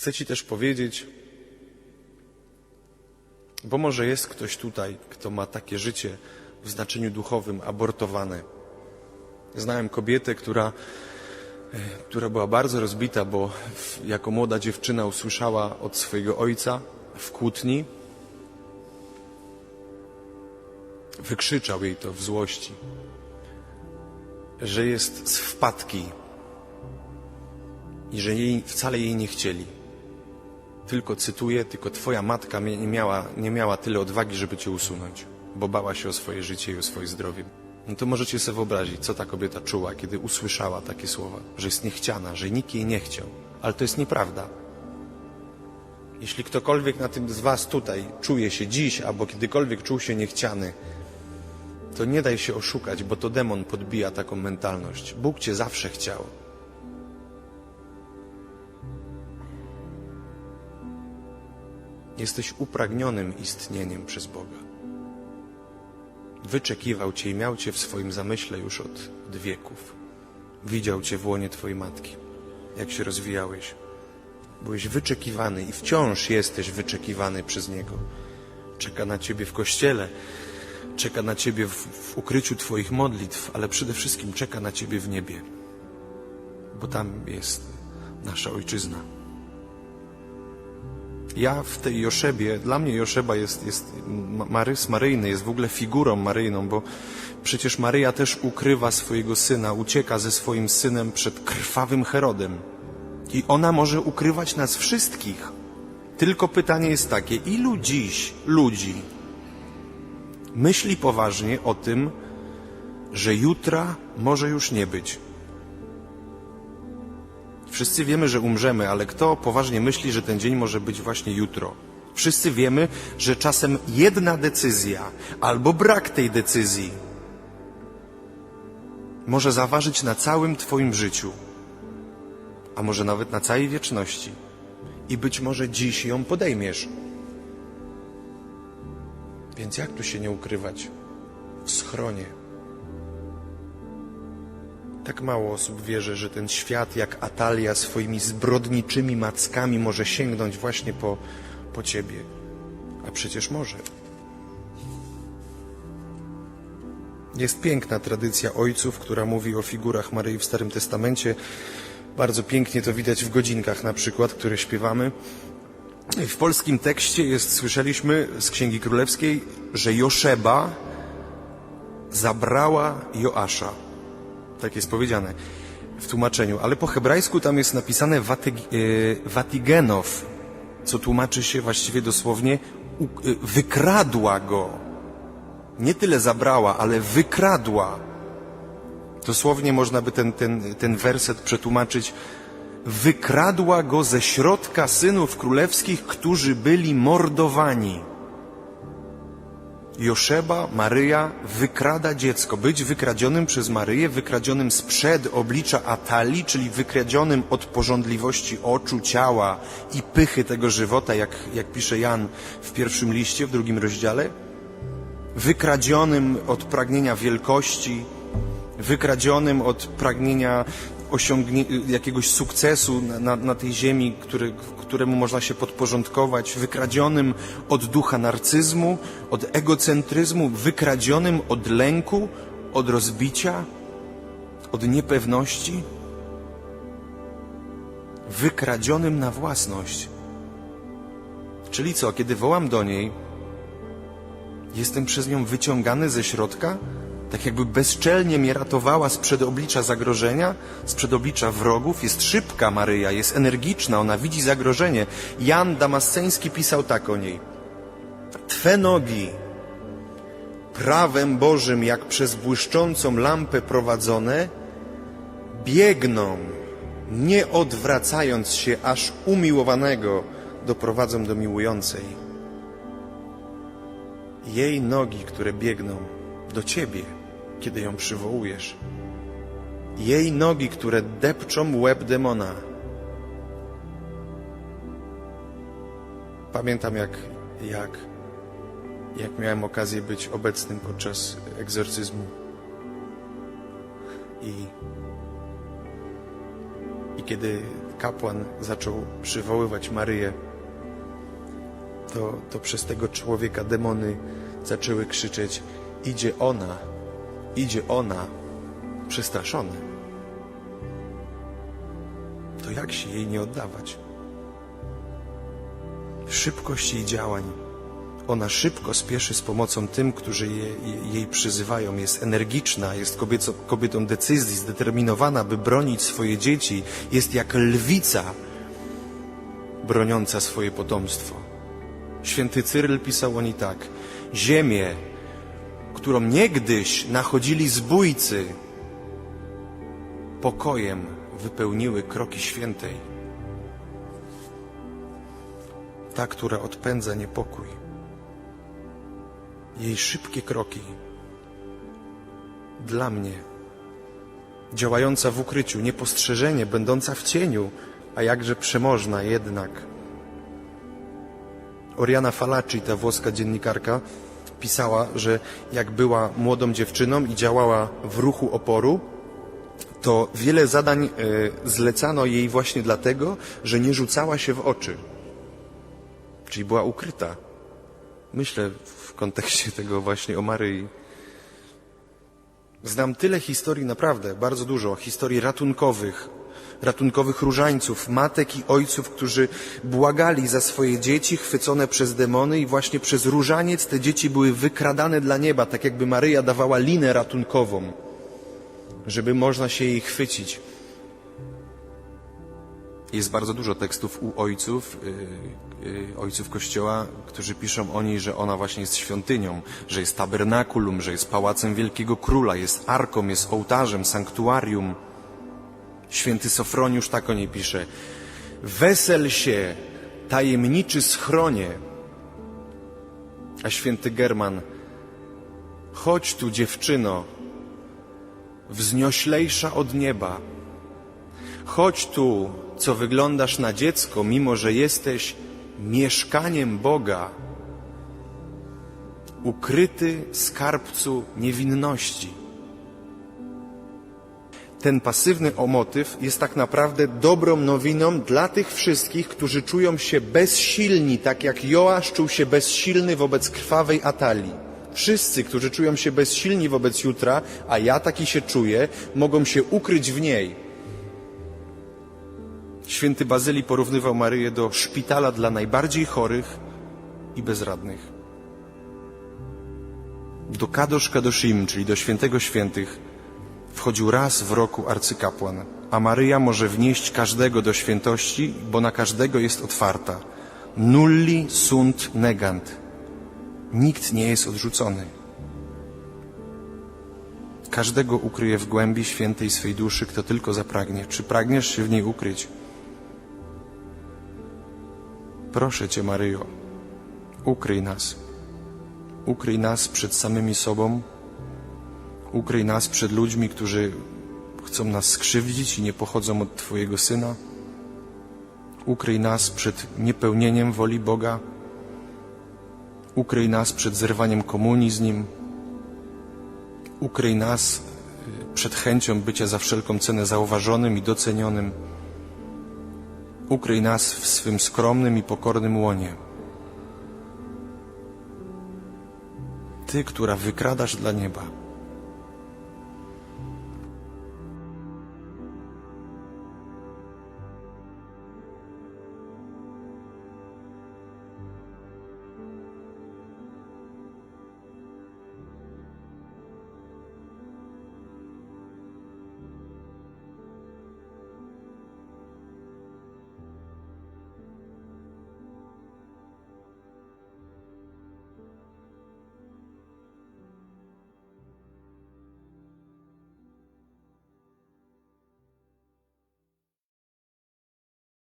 Chcę Ci też powiedzieć, bo może jest ktoś tutaj, kto ma takie życie w znaczeniu duchowym abortowane. Znałem kobietę, która, e, która była bardzo rozbita, bo jako młoda dziewczyna usłyszała od swojego ojca w kłótni, wykrzyczał jej to w złości, że jest z wpadki i że jej, wcale jej nie chcieli. Tylko cytuję, tylko twoja matka nie miała, nie miała tyle odwagi, żeby cię usunąć, bo bała się o swoje życie i o swoje zdrowie. No to możecie sobie wyobrazić, co ta kobieta czuła, kiedy usłyszała takie słowa, że jest niechciana, że nikt jej nie chciał. Ale to jest nieprawda. Jeśli ktokolwiek na tym z Was tutaj czuje się dziś, albo kiedykolwiek czuł się niechciany, to nie daj się oszukać, bo to demon podbija taką mentalność. Bóg Cię zawsze chciał. Jesteś upragnionym istnieniem przez Boga. Wyczekiwał Cię i miał Cię w swoim zamyśle już od, wieków. Widział Cię w łonie Twojej matki, jak się rozwijałeś. Byłeś wyczekiwany i wciąż jesteś wyczekiwany przez Niego. Czeka na Ciebie w kościele, czeka na Ciebie w, w ukryciu Twoich modlitw, ale przede wszystkim czeka na Ciebie w niebie, bo tam jest nasza ojczyzna. Ja w tej Joszebie, dla mnie Joszeba jest, jest ma- Maryjny, jest w ogóle figurą Maryjną, bo przecież Maryja też ukrywa swojego syna, ucieka ze swoim synem przed krwawym Herodem. I ona może ukrywać nas wszystkich. Tylko pytanie jest takie, ilu dziś ludzi myśli poważnie o tym, że jutra może już nie być? Wszyscy wiemy, że umrzemy, ale kto poważnie myśli, że ten dzień może być właśnie jutro? Wszyscy wiemy, że czasem jedna decyzja albo brak tej decyzji może zaważyć na całym Twoim życiu, a może nawet na całej wieczności. I być może dziś ją podejmiesz. Więc jak tu się nie ukrywać? W schronie. Tak mało osób wierzy, że ten świat jak Atalia swoimi zbrodniczymi mackami może sięgnąć właśnie po, po ciebie. A przecież może. Jest piękna tradycja ojców, która mówi o figurach Maryi w Starym Testamencie. Bardzo pięknie to widać w godzinkach na przykład, które śpiewamy. W polskim tekście jest, słyszeliśmy z Księgi Królewskiej, że Joszeba zabrała Joasza. Tak jest powiedziane w tłumaczeniu, ale po hebrajsku tam jest napisane watyg, e, watigenow, co tłumaczy się właściwie dosłownie e, wykradła go. Nie tyle zabrała, ale wykradła. Dosłownie można by ten, ten, ten werset przetłumaczyć wykradła go ze środka synów królewskich, którzy byli mordowani. Joszeba, Maryja wykrada dziecko. Być wykradzionym przez Maryję, wykradzionym sprzed oblicza Atalii, czyli wykradzionym od porządliwości oczu, ciała i pychy tego żywota, jak, jak pisze Jan w pierwszym liście, w drugim rozdziale. Wykradzionym od pragnienia wielkości, wykradzionym od pragnienia osiągnie, jakiegoś sukcesu na, na, na tej ziemi, który, któremu można się podporządkować, wykradzionym od ducha narcyzmu, od egocentryzmu, wykradzionym od lęku, od rozbicia, od niepewności, wykradzionym na własność. Czyli co, kiedy wołam do niej, jestem przez nią wyciągany ze środka? Tak jakby bezczelnie mnie ratowała sprzed oblicza zagrożenia, sprzed oblicza wrogów. Jest szybka Maryja, jest energiczna, ona widzi zagrożenie. Jan Damasceński pisał tak o niej. Twe nogi prawem Bożym jak przez błyszczącą lampę prowadzone biegną, nie odwracając się, aż umiłowanego doprowadzą do miłującej. Jej nogi, które biegną do Ciebie, kiedy ją przywołujesz. Jej nogi, które depczą łeb demona. Pamiętam, jak, jak, jak miałem okazję być obecnym podczas egzorcyzmu. I, i kiedy, kapłan zaczął przywoływać Maryję, to, to przez tego człowieka demony zaczęły krzyczeć: Idzie ona, idzie ona, przestraszony. To jak się jej nie oddawać? Szybkość jej działań. Ona szybko spieszy z pomocą tym, którzy je, je, jej przyzywają. Jest energiczna, jest kobieco, kobietą decyzji, zdeterminowana, by bronić swoje dzieci. Jest jak lwica broniąca swoje potomstwo. Święty Cyryl pisał o niej tak. Ziemię, którą niegdyś nachodzili zbójcy, pokojem wypełniły kroki świętej. Ta, która odpędza niepokój. Jej szybkie kroki dla mnie, działająca w ukryciu, niepostrzeżenie, będąca w cieniu, a jakże przemożna jednak. Oriana Falacci, ta włoska dziennikarka, pisała, że jak była młodą dziewczyną i działała w ruchu oporu, to wiele zadań e, zlecano jej właśnie dlatego, że nie rzucała się w oczy. Czyli była ukryta. Myślę w kontekście tego właśnie o Maryi. Znam tyle historii, naprawdę, bardzo dużo, historii ratunkowych, ratunkowych różańców, matek i ojców, którzy błagali za swoje dzieci chwycone przez demony i właśnie przez różaniec te dzieci były wykradane dla nieba, tak jakby Maryja dawała linę ratunkową, żeby można się jej chwycić. Jest bardzo dużo tekstów u ojców, yy, yy, ojców Kościoła, którzy piszą o niej, że ona właśnie jest świątynią, że jest tabernakulum, że jest pałacem wielkiego króla, jest arką, jest ołtarzem, sanktuarium. Święty Sofroniusz tak o niej pisze. Wesel się, tajemniczy schronie. A święty German, chodź tu dziewczyno, wznioślejsza od nieba. Chodź tu, co wyglądasz na dziecko, mimo że jesteś mieszkaniem Boga, ukryty skarbcu niewinności. Ten pasywny omotyw jest tak naprawdę dobrą nowiną dla tych wszystkich, którzy czują się bezsilni, tak jak Joasz czuł się bezsilny wobec krwawej Atalii. Wszyscy, którzy czują się bezsilni wobec jutra, a ja taki się czuję, mogą się ukryć w niej. Święty Bazylii porównywał Maryję do szpitala dla najbardziej chorych i bezradnych. Do Kadosz Kadoshim, czyli do świętego świętych, wchodził raz w roku arcykapłan, a Maryja może wnieść każdego do świętości, bo na każdego jest otwarta. Nulli sunt negant. Nikt nie jest odrzucony. Każdego ukryje w głębi świętej swej duszy, kto tylko zapragnie. Czy pragniesz się w niej ukryć? Proszę Cię, Maryjo, ukryj nas. Ukryj nas przed samymi sobą, ukryj nas przed ludźmi, którzy chcą nas skrzywdzić i nie pochodzą od Twojego Syna. Ukryj nas przed niepełnieniem woli Boga. Ukryj nas przed zerwaniem komunii z Nim. Ukryj nas y, przed chęcią bycia za wszelką cenę zauważonym i docenionym. Ukryj nas w swym skromnym i pokornym łonie. Ty, która wykradasz dla nieba